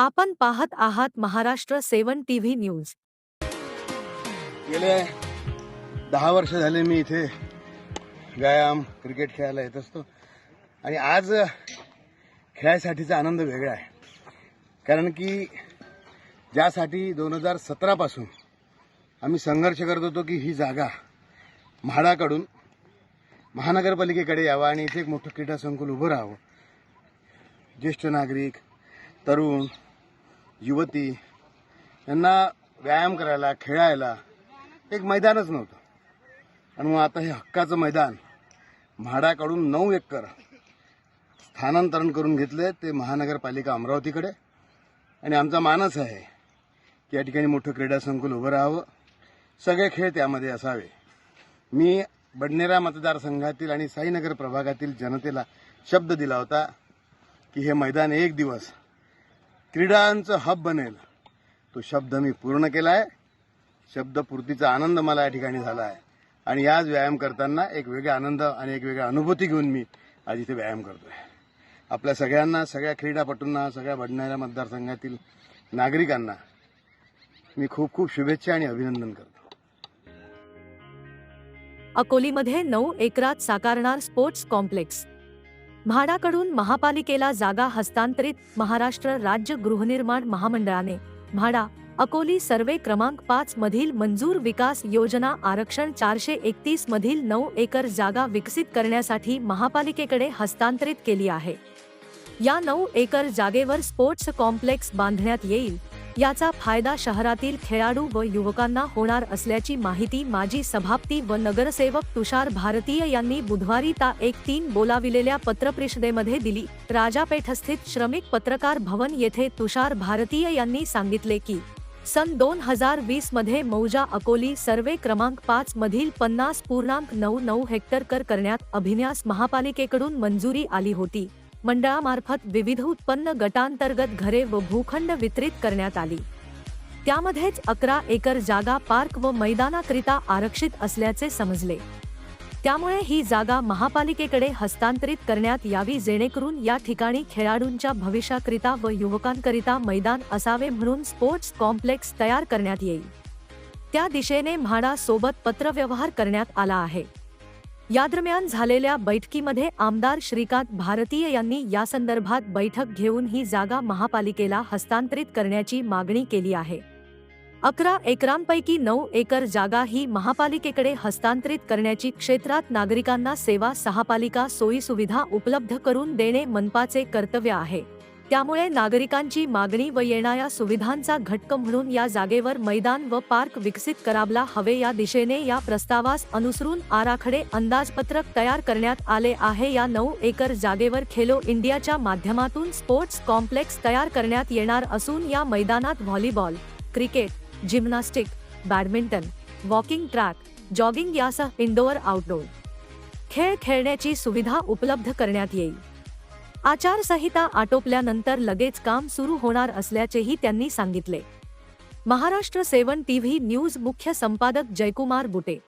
आपण पाहत आहात महाराष्ट्र सेवन टीव्ही न्यूज. गेले दहा वर्ष झाले मी इथे व्यायाम क्रिकेट खेळायला येत असतो. आणि आज खेळायसाठीचा आनंद वेगळा आहे. कारण की ज्यासाठी दोन हजार सतरापासून आम्ही संघर्ष करत होतो की ही जागा म्हाडाकडून महानगरपालिकेकडे यावं आणि इथे एक मोठं क्रीडा संकुल उभं राहावं. ज्येष्ठ नागरिक तरुण युवती यांना व्यायाम करायला खेळायला एक मैदानच नव्हतं. आणि मग आता हे हक्काचं मैदान म्हाडाकडून नऊ एकर स्थानांतरण करून घेतले ते महानगरपालिका अमरावतीकडे. आणि आमचा मानस आहे की या ठिकाणी मोठं क्रीडा संकुल उभं राहावं. सगळे खेळ त्यामध्ये असावे. मी बडनेरा मतदारसंघातील आणि साईनगर प्रभागातील जनतेला शब्द दिला होता की हे मैदान एक दिवस क्रीडांचं हब बनेल. तो शब्द मी पूर्ण केला आहे शब्दपूर्तीचा आनंद मला या ठिकाणी झाला आहे आणि आज व्यायाम करताना एक वेगळा आनंद आणि एक वेगळा अनुभूती घेऊन मी आज इथे व्यायाम करतोय. आपल्या सगळ्यांना सगळ्या क्रीडापटूंना सगळ्या बडणाऱ्या मतदारसंघातील नागरिकांना मी खूप खूप शुभेच्छा आणि अभिनंदन करतो. अकोलीमध्ये नऊ एकरात साकारणार स्पोर्ट्स कॉम्प्लेक्स. म्हाडाकडून महापालिकेला जागा हस्तांतरित महाराष्ट्र राज्य गृहनिर्माण महामंडळाने. म्हाडा अकोली सर्वे क्रमांक पाच मधील मंजूर विकास योजना आरक्षण चारशे एकतीस मधील नऊ एकर जागा विकसित करण्यासाठी महापालिकेकडे हस्तांतरित केली आहे. या नऊ एकर जागेवर स्पोर्ट्स कॉम्प्लेक्स बांधण्यात येईल. याचा फायदा शहरातील खेळाडू व युवकांना होणार असल्याची माहिती माजी सभापती व नगरसेवक तुषार भारतीय यांनी बुधवारी ता एक तीन बोलाविलेल्या पत्रपरिषदेमध्ये दिली. राजापेठस्थित श्रमिक पत्रकार भवन येथे तुषार भारतीय यांनी सांगितले की सन दोन हजार वीसमध्ये मौजा अकोली सर्वे क्रमांक पाच मधील पन्नास पूर्णांक नऊ नऊ हेक्टर कर करण्यात अभिन्यास महापालिकेकडून मंजुरी आली होती. मंडळामार्फत विविध उत्पन्न गटांतर्गत घरे व भूखंड वितरित करण्यात आली. त्यामध्येच अकरा एकर जागा पार्क व मैदानाकरिता आरक्षित असल्याचे समजले. त्यामुळे ही जागा महापालिकेकडे हस्तांतरित करण्यात यावी जेणेकरून या ठिकाणी खेळाडूंच्या भविष्याकरिता व युवकांकरिता मैदान असावे म्हणून स्पोर्ट्स कॉम्प्लेक्स तयार करण्यात येईल. त्या दिशेने म्हाडा सोबत पत्रव्यवहार करण्यात आला आहे. यादरम्यान झालेल्या बैठकीमध्ये आमदार श्रीकांत भारतीय यांनी यासंदर्भात बैठक घेऊन ही जागा महापालिकेला हस्तांतरित करण्याची मागणी केली आहे. अकरा एकरांपैकी नऊ एकर जागा ही महापालिकेकडे हस्तांतरित करण्याची क्षेत्रात नागरिकांना सेवा सहापालिका सोयी सुविधा उपलब्ध करून देणे मनपाचे कर्तव्य आहे. त्यामुळे नागरिकांची मागणी व येणाऱ्या सुविधांचा घटक म्हणून या जागेवर मैदान व पार्क विकसित करावला हवे या दिशेने या प्रस्तावास अनुसरून आराखडे अंदाजपत्रक तयार करण्यात आले आहे. या नऊ एकर जागेवर खेलो इंडियाच्या माध्यमातून स्पोर्ट्स कॉम्प्लेक्स तयार करण्यात येणार असून या मैदानात volleyball cricket gymnastic badminton walking track jogging यासह इंडोअर आउटडोअर खेळ खेळण्याची सुविधा उपलब्ध करण्यात येईल. आचारसंहिता आटोपल्यानंतर लगेच काम सुरू होणार असल्याचेही त्यांनी सांगितले. महाराष्ट्र सेवन टीव्ही न्यूज मुख्य संपादक जयकुमार बुटे